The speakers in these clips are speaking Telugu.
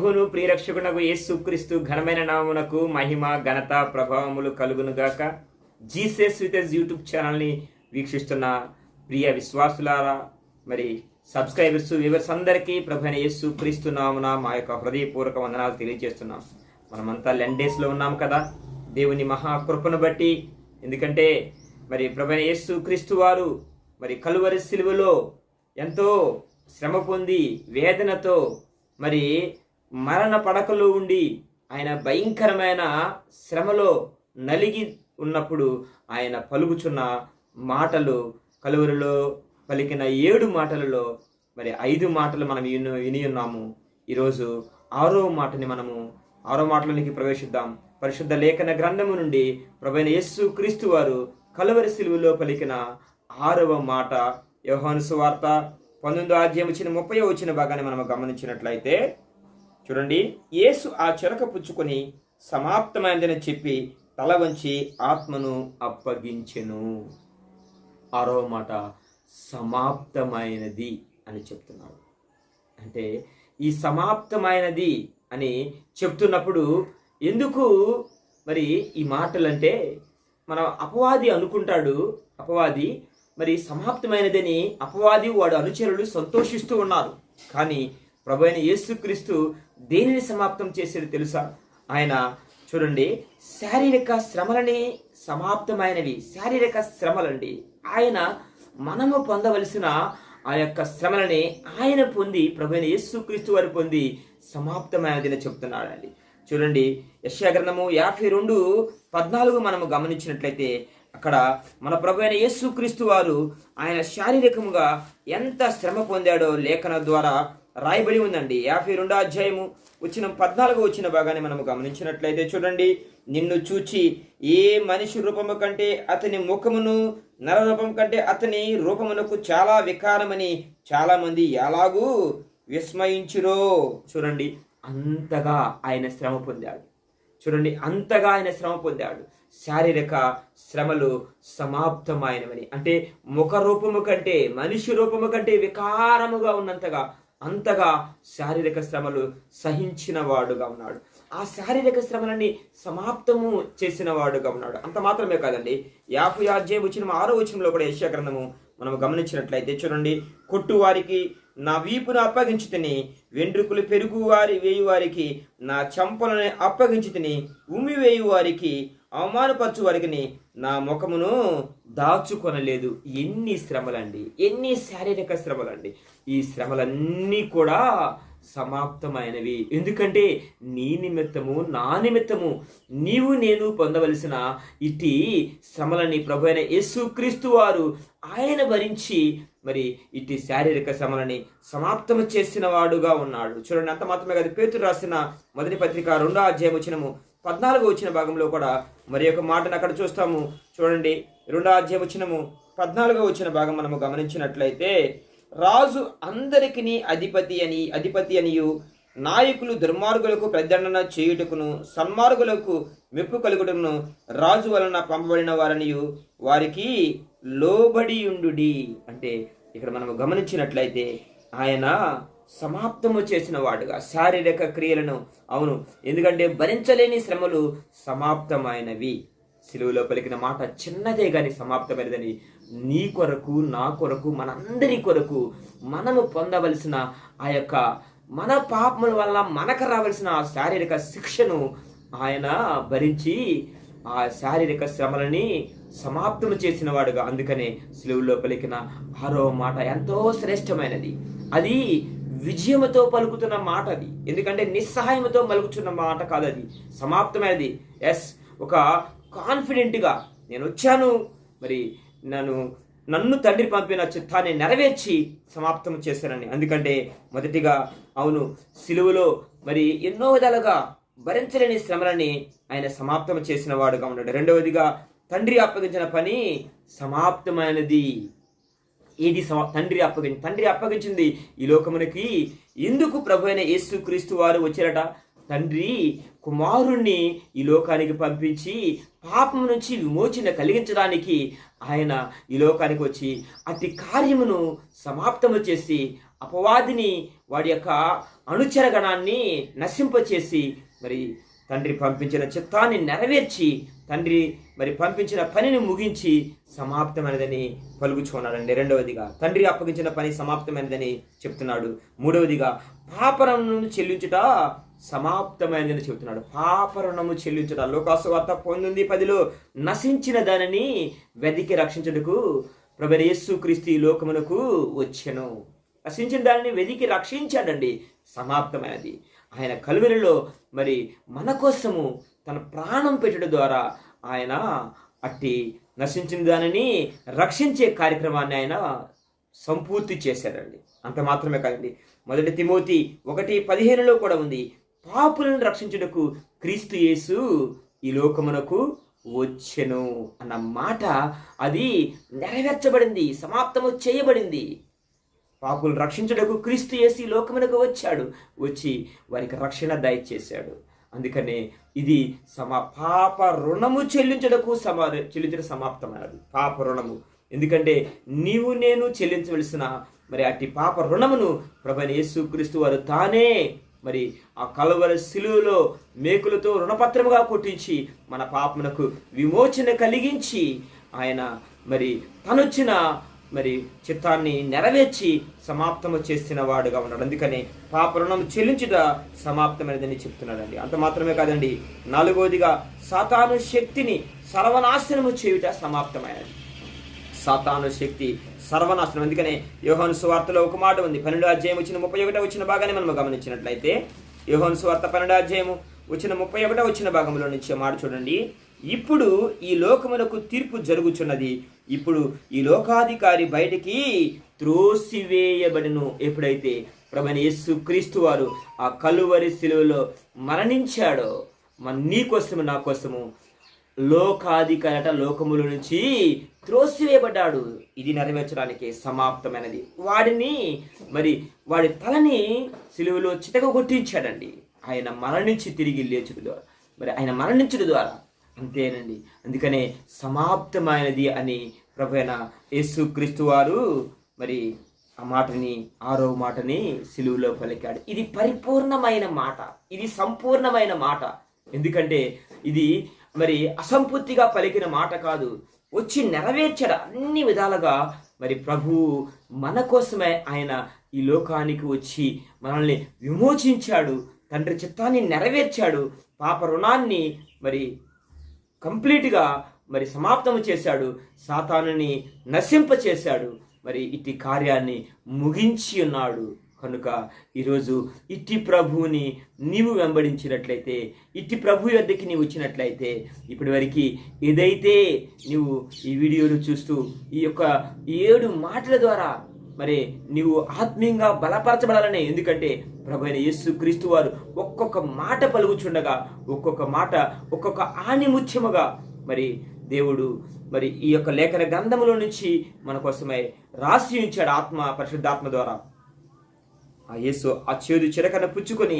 ప్రభువును ప్రియరక్షకునకు యేసుక్రీస్తు ఘనమైన నామునకు మహిమ ఘనత ప్రభావములు కలుగునుగాక. జీసెస్ విత్ యూట్యూబ్ ఛానల్ని వీక్షిస్తున్న ప్రియ విశ్వాసులారా మరి సబ్స్క్రైబర్స్ వ్యూవర్స్ అందరికీ ప్రభు అయిన యేసు క్రీస్తు నామున మా యొక్క హృదయపూర్వక వందనాలు తెలియజేస్తున్నాం. మనమంతా లెన్ డేస్లో ఉన్నాం కదా. దేవుని మహాకృపను బట్టి ఎందుకంటే మరి ప్రభు అయిన యేసు క్రీస్తు వారు మరి కలువరి సిలువలో ఎంతో శ్రమ పొంది వేదనతో మరి మరణ పడకలో ఉండి ఆయన భయంకరమైన శ్రమలో నలిగి ఉన్నప్పుడు ఆయన పలుకుచున్న మాటలు కలువరిలో పలికిన ఏడు మాటలలో మరి ఐదు మాటలు మనం విని విని ఉన్నాము. ఈరోజు ఆరో మాటని మనము ఆరో మాటలోనికి ప్రవేశిద్దాం. పరిశుద్ధ లేఖన గ్రంథము నుండి ప్రభైన యస్సు క్రీస్తు వారు కలువరి సిలువలో పలికిన ఆరవ మాట యోహాను సువార్త పంతొమ్మిదో అధ్యాయం వచ్చిన ముప్పై వచ్చిన భాగాన్ని మనం గమనించినట్లయితే చూడండి. యేసు ఆ చెరక పుచ్చుకొని సమాప్తమైందని చెప్పి తల వంచి ఆత్మను అప్పగించెను. ఆరో మాట సమాప్తమైనది అని చెప్తున్నాడు అంటే ఈ సమాప్తమైనది అని చెప్తున్నప్పుడు ఎందుకు మరి ఈ మాటలంటే మన అపవాది అనుకుంటాడు. అపవాది మరి సమాప్తమైనదని అపవాది వాడు అనుచరులు సంతోషిస్తూ ఉన్నారు. కానీ ప్రభు అయిన యేసుక్రీస్తు దేనిని సమాప్తం చేసేది తెలుసా? ఆయన చూడండి శారీరక శ్రమలని సమాప్తమైనవి. శారీరక శ్రమలండి. ఆయన మనము పొందవలసిన ఆ యొక్క శ్రమలని ఆయన పొంది ప్రభు అయిన యేసుక్రీస్తు వారు పొంది సమాప్తమైనదని చెప్తున్నాడండి. చూడండి యశాగ్రంథము యాభై రెండు పద్నాలుగు మనము గమనించినట్లయితే అక్కడ మన ప్రభు అయిన యేసుక్రీస్తు వారు ఆయన శారీరకముగా ఎంత శ్రమ పొందాడో లేఖన ద్వారా రాయబడి ఉందండి. యాభై రెండో అధ్యాయము వచ్చిన పద్నాలుగు వచ్చిన భాగాన్ని మనం గమనించినట్లయితే చూడండి. నిన్ను చూచి ఏ మనిషి రూపము కంటే అతని ముఖమును నర రూపం కంటే అతని రూపమునకు చాలా వికారమని చాలామంది ఎలాగూ విస్మయించురో చూడండి. అంతగా ఆయన శ్రమ పొందాడు. చూడండి అంతగా ఆయన శ్రమ పొందాడు. శారీరక శ్రమలు సమాప్తమైనవని అంటే ముఖ రూపము కంటే మనిషి రూపము కంటే వికారముగా ఉన్నంతగా అంతగా శారీరక శ్రమలు సహించిన వాడుగా ఉన్నాడు. ఆ శారీరక శ్రమలని సమాప్తము చేసిన వాడుగా ఉన్నాడు. అంత మాత్రమే కాదండి. యాభై అధ్యాయం వచ్చిన ఆరో వచనంలో కూడా యశ్యా గ్రంథము మనం గమనించినట్లయితే చూడండి. కొట్టు వారికి నా వీపును అప్పగించి తిని వెంట్రుకలు పెరుగు వారి వేయువారికి నా చంపలను అప్పగించి తిని ఉమ్మి వేయువారికి అవమానపరచు వారికి నా ముఖమును దాచుకొనలేదు. ఎన్ని శ్రమలండి ఎన్ని శారీరక శ్రమలండి. ఈ శ్రమలన్నీ కూడా సమాప్తమైనవి. ఎందుకంటే నీ నిమిత్తము నా నిమిత్తము నీవు నేను పొందవలసిన ఇటీ శ్రమలని ప్రభు అయిన యేసుక్రీస్తు వారు ఆయన భరించి మరి ఇట్టి శారీరక శ్రమలని సమాప్తము చేసిన వాడుగా ఉన్నాడు. చూడండి అంత మాత్రమే కాదు పేతురు రాసిన మొదటి పత్రిక రెండో అధ్యాయం వచ్చినము. పద్నాలుగు వచ్చిన భాగంలో కూడా మరి ఒక మాటను అక్కడ చూస్తాము. చూడండి రెండో అధ్యాయం వచ్చినము. పద్నాలుగో వచ్చిన భాగం మనము గమనించినట్లయితే రాజు అందరికిని అధిపతి అని అధిపతి అనియు నాయకులు దుర్మార్గులకు ప్రదండన చేయుటకును సన్మార్గులకు మెప్పు కలుగుటను రాజు వలన పంపబడిన వారనియు వారికి లోబడియుండు అంటే ఇక్కడ మనము గమనించినట్లయితే ఆయన సమాప్తము చేసిన వాడుగా. శారీరక క్రియలను అవును. ఎందుకంటే భరించలేని శ్రమలు సమాప్తమైనవి. సిలువలో పలికిన మాట చిన్నదే కానీ సమాప్తమైనదని నీ కొరకు నా కొరకు మనందరి కొరకు మనము పొందవలసిన ఆ యొక్క మన పాపముల వల్ల మనకు రావలసిన ఆ శారీరక శిక్షను ఆయన భరించి ఆ శారీరక శ్రమలని సమాప్తము చేసిన వాడుగా. అందుకనే సిలువులో పలికిన ఆరో మాట ఎంతో శ్రేష్టమైనది. అది విజయముతో పలుకుతున్న మాట అది. ఎందుకంటే నిస్సహాయముతో పలుకుతున్న మాట కాదు అది సమాప్తమైనది. ఎస్ ఒక కాన్ఫిడెంట్గా నేను వచ్చాను. మరి నన్ను నన్ను తండ్రి పంపిన చిత్తాన్ని నెరవేర్చి సమాప్తం చేశానని. ఎందుకంటే మొదటిగా అవును సిలువలో మరి ఎన్నో విధాలుగా భరించలేని శ్రమలని ఆయన సమాప్తం చేసిన వాడుగా ఉన్నాడు. రెండవదిగా తండ్రి అప్పగించిన పని సమాప్తమైనది. ఇది తండ్రి అప్పగించి తండ్రి అప్పగించింది? ఈ లోకమునకి ఎందుకు ప్రభు అయిన యేసుక్రీస్తు వారు వచ్చారట. తండ్రి కుమారుణ్ణి ఈ లోకానికి పంపించి పాపం నుంచి విమోచన కలిగించడానికి ఆయన ఈ లోకానికి వచ్చి అతి కార్యమును సమాప్తము చేసి అపవాదిని వాడి యొక్క అనుచరగణాన్ని నశింపచేసి మరి తండ్రి పంపించిన చిత్తాన్ని నెరవేర్చి తండ్రి మరి పంపించిన పనిని ముగించి సమాప్తమైనదని పలుకుచున్నాడండి రెండవదిగా తండ్రి అప్పగించిన పని సమాప్తమైనదని చెప్తున్నాడు. మూడవదిగా పాపరణము చెల్లించుట సమాప్తమైనదని చెప్తున్నాడు. పాపరణము చెల్లించుట లోకాసు వార్త పొందింది పదిలో నశించిన దానిని వెదికి రక్షించుటకు ప్రభు యేసు క్రీస్తు లోకమునకు వచ్చెను. నశించిన దానిని వెదికి రక్షించాడండి. సమాప్తమైనది. ఆయన కలువెలలో మరి మన కోసము తన ప్రాణం పెట్టడం ద్వారా ఆయన అట్టి నశించిన దానిని రక్షించే కార్యక్రమాన్ని ఆయన సంపూర్తి చేశారండి అంత మాత్రమే కాదండి. మొదటి తిమోతి ఒకటి పదిహేనులో కూడా ఉంది. పాపులను రక్షించుటకు క్రీస్తు యేసు ఈ లోకమునకు వచ్చెను అన్న మాట అది నెరవేర్చబడింది సమాప్తము చేయబడింది. పాపులు రక్షించుటకు క్రీస్తు చేసి లోకమునకు వచ్చాడు. వచ్చి వారికి రక్షణ దయచేశాడు. అందుకనే ఇది సమా పాప రుణము చెల్లించుటకు సమా చెల్లించడం సమాప్తమైనది. పాప రుణము. ఎందుకంటే నీవు నేను చెల్లించవలసిన మరి అట్టి పాప రుణమును ప్రభని యేసు క్రీస్తు వారు తానే మరి ఆ కలవర శిలువలో మేకులతో రుణపత్రముగా కొట్టించి మన పాపమునకు విమోచన కలిగించి ఆయన మరి తనొచ్చిన మరి చిత్తాన్ని నెరవేర్చి సమాప్తము చేసిన వాడుగా ఉన్నాడు. అందుకనే పాప రుణం చెల్లించుట సమాప్తమైనదని చెప్తున్నాడండి. అంత మాత్రమే కాదండి నాలుగవదిగా సాతాను శక్తిని సర్వనాశనము చేయుట సమాప్తమైనది. సాతాను శక్తి సర్వనాశనం. అందుకనే యోహన్ సువార్తలో ఒక మాట ఉంది. పన్నెండు అధ్యాయం వచ్చిన ముప్పై ఒకటో వచ్చిన భాగాన్ని మనం గమనించినట్లయితే యోహన్ సువార్త పన్నెండు అధ్యాయము వచ్చిన ముప్పై ఒకటో వచ్చిన భాగంలో నుంచి మాట చూడండి. ఇప్పుడు ఈ లోకమునకు తీర్పు జరుగుచున్నది ఇప్పుడు ఈ లోకాధికారి బయటికి త్రోసివేయబడిను. ఎప్పుడైతే ప్రభు యేసు క్రీస్తు వారు ఆ కలువరి శిలువలో మరణించాడో మన నీ కోసము నా కోసము లోకాధికారట లోకముల నుంచి త్రోసివేయబడ్డాడు. ఇది నెరవేర్చడానికి సమాప్తమైనది. వాడిని మరి వాడి తలని సిలువలో చితక కొట్టించాడండి. ఆయన మరణించి తిరిగి లేచుడు ద్వారా. మరి ఆయన మరణించడం ద్వారా. అంతేనండి. అందుకనే సమాప్తమైనది అని ప్రభైన యేసు క్రీస్తు వారు మరి ఆ మాటని ఆరో మాటని సిలువులో పలికాడు. ఇది పరిపూర్ణమైన మాట. ఇది సంపూర్ణమైన మాట. ఎందుకంటే ఇది మరి అసంపూర్తిగా పలికిన మాట కాదు. వచ్చి నెరవేర్చాడు అన్ని విధాలుగా మరి ప్రభు మన కోసమే ఆయన ఈ లోకానికి వచ్చి మనల్ని విమోచించాడు తండ్రి చిత్తాన్ని నెరవేర్చాడు పాప రుణాన్ని మరి కంప్లీట్గా మరి సమాప్తము చేశాడు. సాతానుని నశింప చేశాడు. మరి ఇట్టి కార్యాన్ని ముగించి ఉన్నాడు. కనుక ఈరోజు ఇట్టి ప్రభువుని నీవు వెంబడించినట్లయితే ఇట్టి ప్రభు వద్దకి నీవు వచ్చినట్లయితే ఇప్పటి వరకు ఏదైతే నీవు ఈ వీడియోలు చూస్తూ ఈ యొక్క ఏడు మాటల ద్వారా మరి నీవు ఆత్మీయంగా బలపరచబడాలనే ఎందుకంటే ప్రభు అయిన యేసు క్రీస్తు వారు ఒక్కొక్క మాట పలుకుచుండగా ఒక్కొక్క మాట ఒక్కొక్క ఆనిముత్యముగా మరి దేవుడు. మరి ఈ యొక్క లేఖన గ్రంథములో నుంచి మన కోసమై రాసి ఉంచాడు ఆత్మ పరిశుద్ధాత్మ ద్వారా. ఆ యేసు ఆ చేదు చిరకన పుచ్చుకొని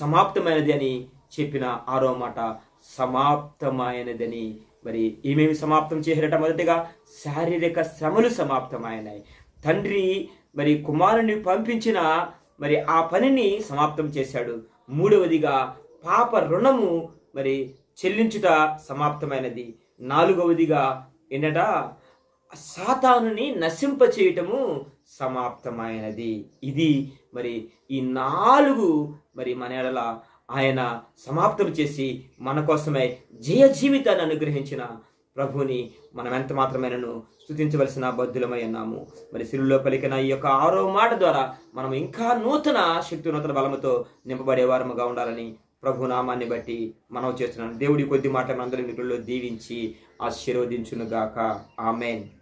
సమాప్తమైనది అని చెప్పిన ఆరో మాట. సమాప్తమైనదని. మరి ఏమేమి సమాప్తం చేశారట? మొదటిగా శారీరక శ్రమలు సమాప్తమైనాయి. తండ్రి మరి కుమారుని పంపించిన మరి ఆ పనిని సమాప్తం చేశాడు. మూడవదిగా పాప రుణము మరి చెల్లించుట సమాప్తమైనది. నాలుగవదిగా ఏంటట సాతానుని నశింప చేయటము సమాప్తమైనది. ఇది మరి ఈ నాలుగు మరి మన ఎడల ఆయన సమాప్తం చేసి మన కోసమై జయ జీవితాన్ని అనుగ్రహించిన ప్రభుని మనం ఎంత మాత్రమేనను స్థుతించవలసిన బద్ధులమై ఉన్నాము. మరి సిరులో పలికిన ఈ యొక్క ఆరో మాట ద్వారా మనం ఇంకా నూతన శక్తి నూతన బలముతో నింపబడేవారముగా ఉండాలని ప్రభు నామాన్ని బట్టి మనం చేస్తున్నాను. దేవుడి కొద్ది మాట మనందరి నిధుల్లో దీవించి ఆశీర్వదించునుగాక. ఆమెన్.